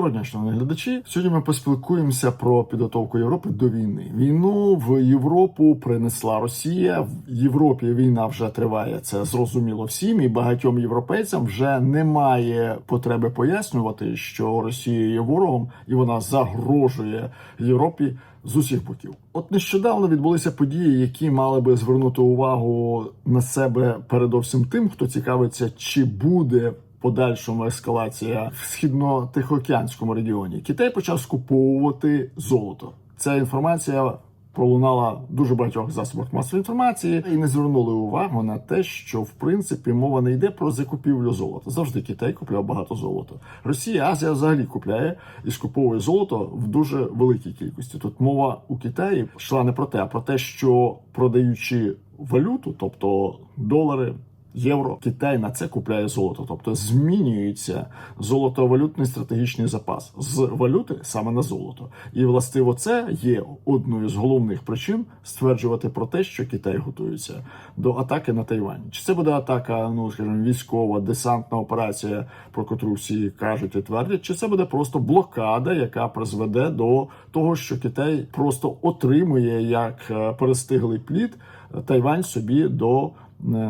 Доброго дня, шановні глядачі. Сьогодні ми поспілкуємося про підготовку Європи до війни. Війну в Європу принесла Росія. В Європі війна вже триває. Це зрозуміло всім, і багатьом європейцям вже немає потреби пояснювати, що Росія є ворогом і вона загрожує Європі з усіх боків. От нещодавно відбулися події, які мали би звернути увагу на себе передовсім тим, хто цікавиться, чи буде подальшому ескалація в східно-тихоокеанському регіоні. Китай почав скуповувати золото. Ця інформація пролунала дуже багатьох засобах масової інформації і не звернули увагу на те, що в принципі мова не йде про закупівлю золота. Завжди Китай купляв багато золота. Росія, Азія взагалі купляє і скуповує золото в дуже великій кількості. Тут мова у Китаї йшла не про те, а про те, що продаючи валюту, тобто долари. Євро Китай на це купляє золото, тобто змінюється золотовалютний стратегічний запас з валюти саме на золото, і властиво це є одною з головних причин стверджувати про те, що Китай готується до атаки на Тайвань. Чи це буде атака, ну скажімо, військова десантна операція, про котру всі кажуть і твердять, чи це буде просто блокада, яка призведе до того, що Китай просто отримує як е, перестиглий плід Тайвань собі до е,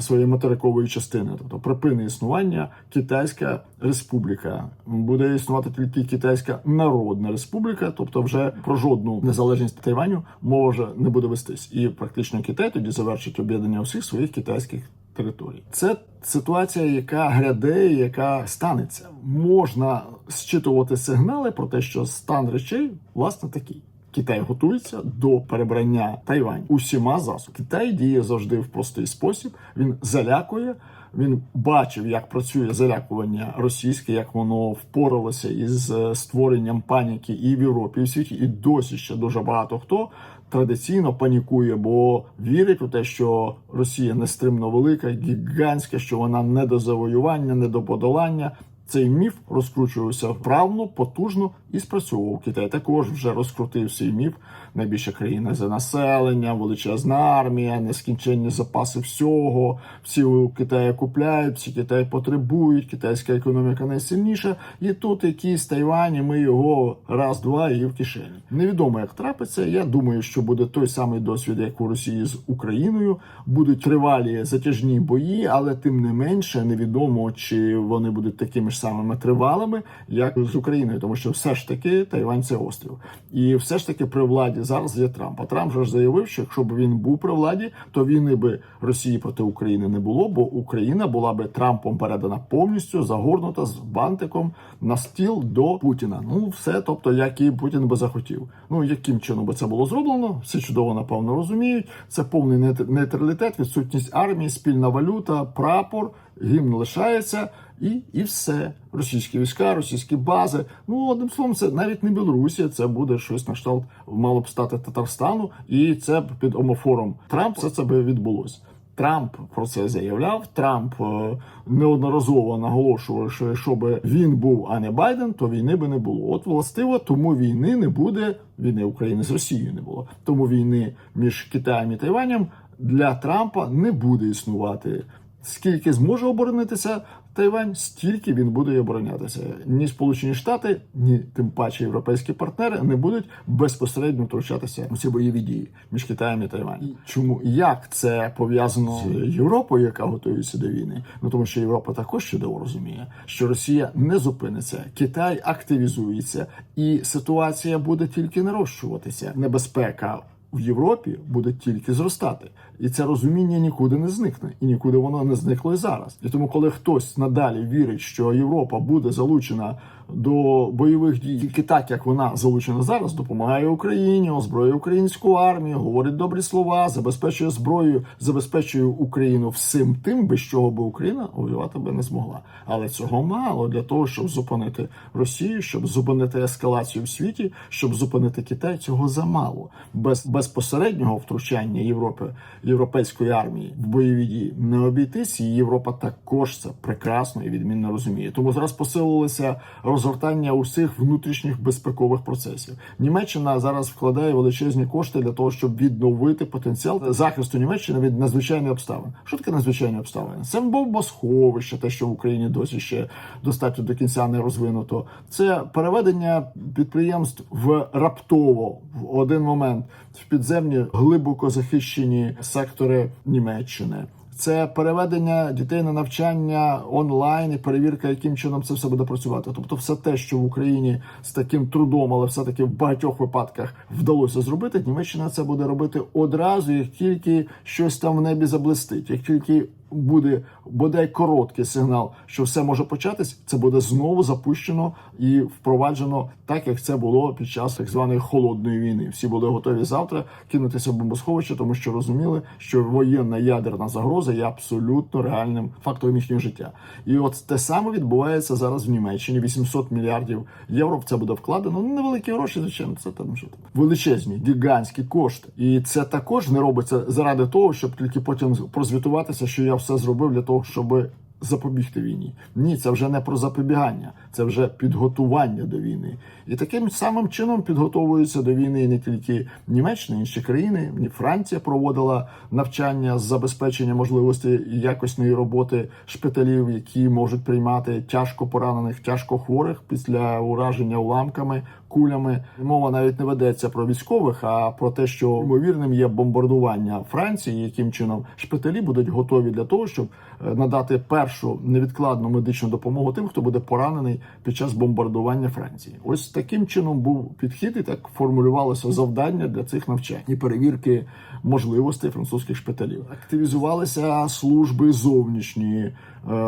своєї материкової частини, тобто припини існування Китайська Республіка, буде існувати тільки Китайська Народна Республіка, тобто вже про жодну незалежність Тайваню мова вже не буде вестись, і практично Китай тоді завершить об'єднання усіх своїх китайських територій. Це ситуація, яка гряде, яка станеться. Можна зчитувати сигнали про те, що стан речей власне такий. Китай готується до перебрання Тайвань усіма засобами. Китай діє завжди в простий спосіб. Він залякує. Він бачив, як працює залякування російське, як воно впоралося із е, створенням паніки і в Європі, і в світі, і досі ще дуже багато хто традиційно панікує, бо вірить у те, що Росія нестримно велика, гігантська, що вона не до завоювання, не до подолання. Цей міф розкручувався вправно, потужно і спрацьовував. Китай також вже розкрутив свій міф. Найбільша країна за населення, величезна армія, нескінченні запаси всього. Всі у Китаї купляють, всі Китай потребують. Китайська економіка найсильніша. І тут якийсь Тайвань, і ми його раз-два і в кишені. Невідомо, як трапиться. Я думаю, що буде той самий досвід, як у Росії з Україною. Будуть тривалі затяжні бої, але тим не менше невідомо, чи вони будуть такими ж самими тривалими, як з Україною, тому що все ж таки Тайвань це острів, і все ж таки при владі зараз є Трамп. А Трамп же ж заявив, що якщо б він був при владі, то війни би Росії проти України не було, бо Україна була би Трампом передана повністю загорнута з бантиком на стіл до Путіна. Ну все, тобто, як і Путін би захотів. Ну яким чином би це було зроблено? Всі чудово напевно розуміють. Це повний нейт- нейтралітет, відсутність армії, спільна валюта, прапор, гімн лишається. І, і все. Російські війська, російські бази. Ну, одним словом, це навіть не Білорусія, це буде щось на кшталт мало б стати Татарстану, і це під омофором Трамп все це би відбулося. Трамп про це заявляв. Трамп е, неодноразово наголошував, що якщо би він був, а не Байден, то війни би не було. От властиво, тому війни не буде. Війни України з Росією не було. Тому війни між Китаєм і Тайванем для Трампа не буде існувати. Скільки зможе оборонитися Тайвань, стільки він буде і оборонятися. Ні Сполучені Штати, ні тим паче європейські партнери не будуть безпосередньо втручатися у ці бойові дії між Китаєм і Тайванем. Чому як це пов'язано з Європою, яка готується до війни? Ну тому що Європа також чудово розуміє, що Росія не зупиниться, Китай активізується, і ситуація буде тільки нарощуватися. Небезпека в Європі буде тільки зростати, і це розуміння нікуди не зникне, і нікуди воно не зникло і зараз. І тому, коли хтось надалі вірить, що Європа буде залучена до бойових дій тільки так, як вона залучена зараз, допомагає Україні, озброює українську армію, говорить добрі слова, забезпечує зброю, забезпечує Україну всім тим, без чого би Україна воювати би не змогла. Але цього мало для того, щоб зупинити Росію, щоб зупинити ескалацію в світі, щоб зупинити Китай. Цього замало без безпосереднього втручання Європи європейської армії в бойові дії не обійтись, і Європа також це прекрасно і відмінно розуміє. Тому зараз посилилося розгортання усіх внутрішніх безпекових процесів. Німеччина зараз вкладає величезні кошти для того, щоб відновити потенціал захисту Німеччини від надзвичайних обставин. Що таке надзвичайні обставини? Це бомбосховище, те, що в Україні досі ще достатньо до кінця не розвинуто. Це переведення підприємств в раптово в один момент в підземні глибоко захищені сектори Німеччини. Це переведення дітей на навчання онлайн і перевірка, яким чином це все буде працювати. Тобто, все те, що в Україні з таким трудом, але все таки в багатьох випадках вдалося зробити. Німеччина це буде робити одразу, як тільки щось там в небі заблистить, як тільки буде бодай короткий сигнал, що все може початись, це буде знову запущено і впроваджено так, як це було під час так званої холодної війни. Всі були готові завтра кинутися в бомбосховище, тому що розуміли, що воєнна ядерна загроза є абсолютно реальним фактором їхнього життя. І от те саме відбувається зараз в Німеччині. 800 мільярдів євро в це буде вкладено. Ну невеликі гроші, звичайно, це там що там величезні, гігантські кошти. І це також не робиться заради того, щоб тільки потім прозвітуватися, що я все зробив для того, щоб запобігти війні. Ні, це вже не про запобігання, це вже підготування до війни. І таким самим чином підготовуються до війни не тільки Німеччина, інші країни. Ні, Франція проводила навчання з забезпечення можливості якісної роботи шпиталів, які можуть приймати тяжко поранених, тяжко хворих після ураження уламками. Кулями мова навіть не ведеться про військових, а про те, що ймовірним є бомбардування Франції, яким чином шпиталі будуть готові для того, щоб е, надати першу невідкладну медичну допомогу тим, хто буде поранений під час бомбардування Франції. Ось таким чином був підхід, і так формулювалося завдання для цих навчань і перевірки можливостей французьких шпиталів. Активізувалися служби зовнішньої е,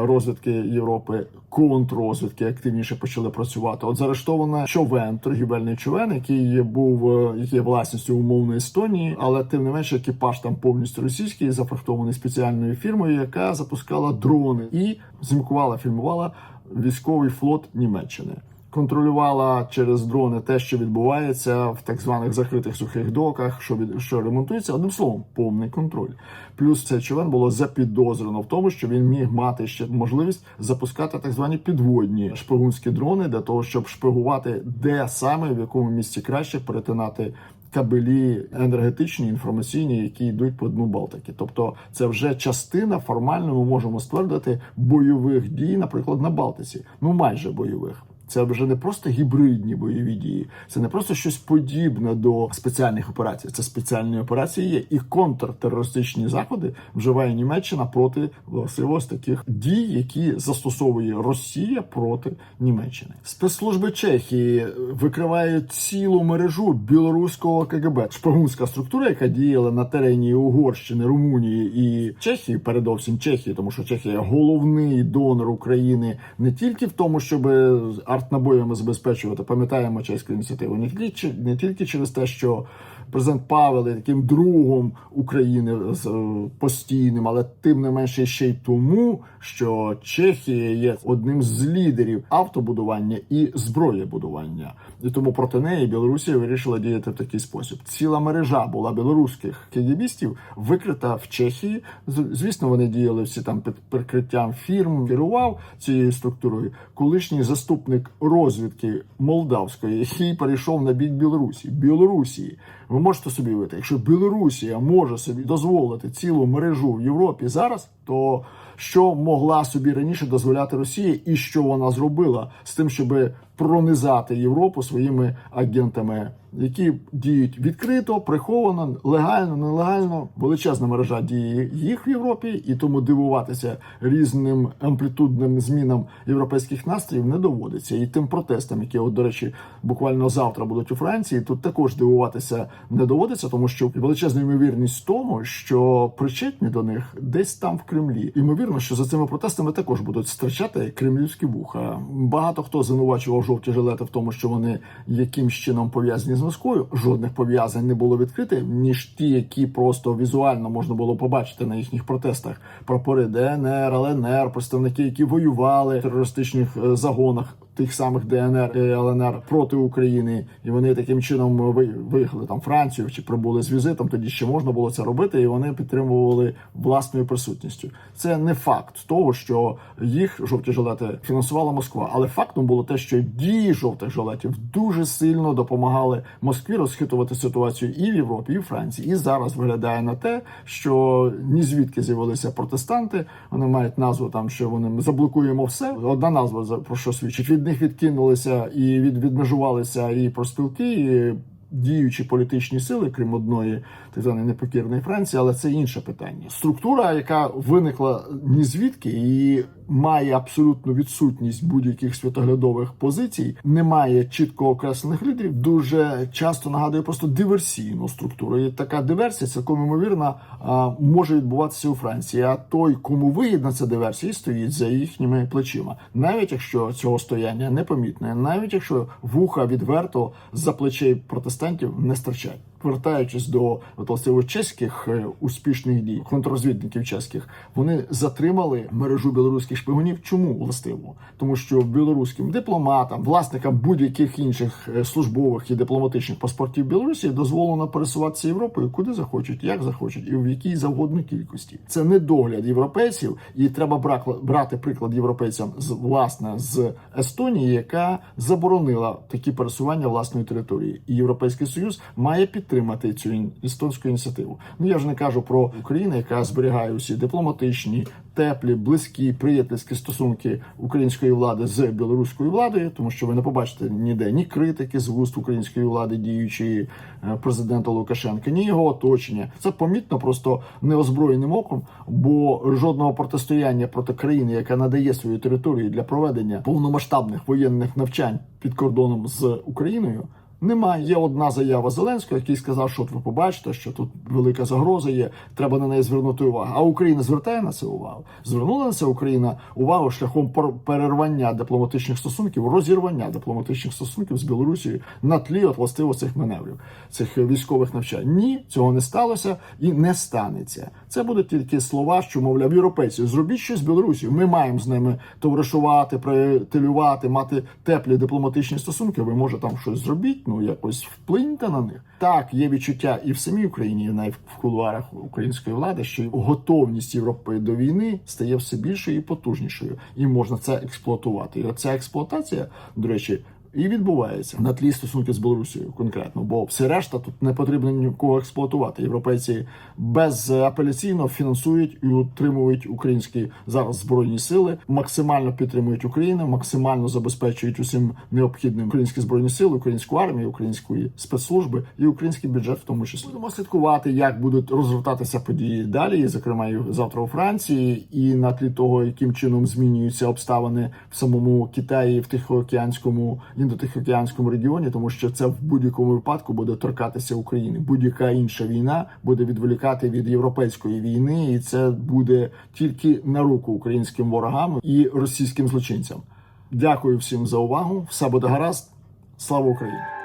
розвідки Європи, контррозвідки активніше почали працювати. От заарештовано човен, торгівельний човен, який був е, є власністю умовної Естонії, але тим не менше екіпаж там повністю російський, зафрахтований спеціальною фірмою, яка запускала дрони і зімкувала, фільмувала військовий флот Німеччини. Контролювала через дрони те, що відбувається в так званих закритих сухих доках, що від що ремонтується. Одним словом, повний контроль. Плюс цей човен було запідозрено в тому, що він міг мати ще можливість запускати так звані підводні шпигунські дрони для того, щоб шпигувати, де саме в якому місці краще перетинати. Кабелі енергетичні інформаційні, які йдуть по дну Балтики, тобто це вже частина формально ми можемо ствердити бойових дій, наприклад, на Балтиці, ну майже бойових. Це вже не просто гібридні бойові дії, це не просто щось подібне до спеціальних операцій. Це спеціальні операції є і контртерористичні заходи вживає Німеччина проти власне ось таких дій, які застосовує Росія проти Німеччини. Спецслужби Чехії викривають цілу мережу білоруського КГБ, шпигунська структура, яка діяла на терені Угорщини, Румунії і Чехії, передовсім Чехії, тому що Чехія головний донор України не тільки в тому, щоб артнабоями забезпечувати, пам'ятаємо чеську ініціативу, не тільки не тільки через те, що президент Павел є таким другом України з е, постійним, але тим не менше ще й тому, що Чехія є одним з лідерів автобудування і зброєбудування, і тому проти неї Білорусія вирішила діяти в такий спосіб. Ціла мережа була білоруських кегібістів викрита в Чехії. Звісно, вони діяли всі там під прикриттям фірм. Керував цією структурою колишній заступник розвідки молдавської, який перейшов на бік Білорусі. Білорусі. Ви можете собі уявити, якщо Білорусія може собі дозволити цілу мережу в Європі зараз, то що могла собі раніше дозволяти Росія, і що вона зробила з тим, щоб пронизати Європу своїми агентами, які діють відкрито, приховано, легально, нелегально. Величезна мережа діє їх в Європі, і тому дивуватися різним амплітудним змінам європейських настроїв не доводиться. І тим протестам, які, от, до речі, буквально завтра будуть у Франції, тут також дивуватися не доводиться, тому що величезна ймовірність тому, що причетні до них десь там в Кремлі. Ймовірно, що за цими протестами також будуть стирчати кремлівські вуха. Багато хто звинувачував жовті жилети в тому, що вони якимсь чином пов'язані з Москвою жодних пов'язань не було відкрите, ніж ті, які просто візуально можна було побачити на їхніх протестах. Прапори ДНР, ЛНР, представники, які воювали в терористичних е, загонах. Тих самих ДНР і ЛНР проти України, і вони таким чином ви- виїхали там Францію чи прибули з візитом. Тоді ще можна було це робити, і вони підтримували власною присутністю. Це не факт того, що їх жовті жилети фінансувала Москва, але фактом було те, що дії жовтих жилетів дуже сильно допомагали Москві розхитувати ситуацію і в Європі, і в Франції. І зараз виглядає на те, що ні звідки з'явилися протестанти. Вони мають назву там, що вони заблокуємо все. Одна назва про що свідчить. Від них відкинулися і від відмежувалися і проспілки. І Діючі політичні сили, крім одної так званої непокірної Франції, але це інше питання. Структура, яка виникла ні звідки і має абсолютну відсутність будь-яких світоглядових позицій, не має чітко окреслених лідерів. Дуже часто нагадує просто диверсійну структуру. І така диверсія цілком ймовірно може відбуватися у Франції. А той, кому вигідна ця диверсія, стоїть за їхніми плечима, навіть якщо цього стояння непомітне, навіть якщо вуха відверто за плечей протестантів не стирчать. Повертаючись до чеських е, успішних дій, контррозвідників чеських, вони затримали мережу білоруських шпигунів. Чому властиво? Тому що білоруським дипломатам, власникам будь-яких інших е, службових і дипломатичних паспортів Білорусі дозволено пересуватися Європою куди захочуть, як захочуть, і в якій завгодно кількості. Це недогляд європейців, і треба брати приклад європейцям з власне з Естонії, яка заборонила такі пересування власної території. І Європейський Союз має підтримати цю естонську ініціативу. Ну я ж не кажу про Україну, яка зберігає усі дипломатичні, теплі, близькі, приятельські стосунки української влади з білоруською владою, тому що ви не побачите ніде ні критики з вуст української влади, діючої е, президента Лукашенка, ні його оточення. Це помітно просто неозброєним оком, бо жодного протистояння проти країни, яка надає свою територію для проведення повномасштабних воєнних навчань під кордоном з Україною. Немає. Є одна заява Зеленського, який сказав, що от ви побачите, що тут велика загроза є, треба на неї звернути увагу. А Україна звертає на це увагу. Звернула на це Україна увагу шляхом пер- перервання дипломатичних стосунків, розірвання дипломатичних стосунків з Білорусією на тлі от властиво цих маневрів, цих військових навчань. Ні, цього не сталося і не станеться. Це будуть тільки слова, що мовляв європейці. Зробіть щось з Білорусією. Ми маємо з ними товаришувати, приятелювати, мати теплі дипломатичні стосунки. Ви може там щось зробіть, ну якось вплиньте на них. Так, є відчуття і в самій Україні, і навіть в кулуарах української влади, що готовність Європи до війни стає все більшою і потужнішою, і можна це експлуатувати. І оця експлуатація, до речі. І відбувається. На тлі стосунки з Білорусією конкретно, бо все решта тут не потрібно нікого експлуатувати. Європейці безапеляційно фінансують і утримують українські зараз збройні сили, максимально підтримують Україну, максимально забезпечують усім необхідним українські збройні сили, українську армію, української спецслужби і український бюджет, в тому числі. Будемо слідкувати, як будуть розгортатися події далі, і, зокрема і завтра у Франції, і на тлі того, яким чином змінюються обставини в самому Китаї в Тихоокеанському індотихоокеанському регіоні, тому що це в будь-якому випадку буде торкатися України. Будь-яка інша війна буде відволікати від європейської війни, і це буде тільки на руку українським ворогам і російським злочинцям. Дякую всім за увагу. Все буде гаразд. Слава Україні!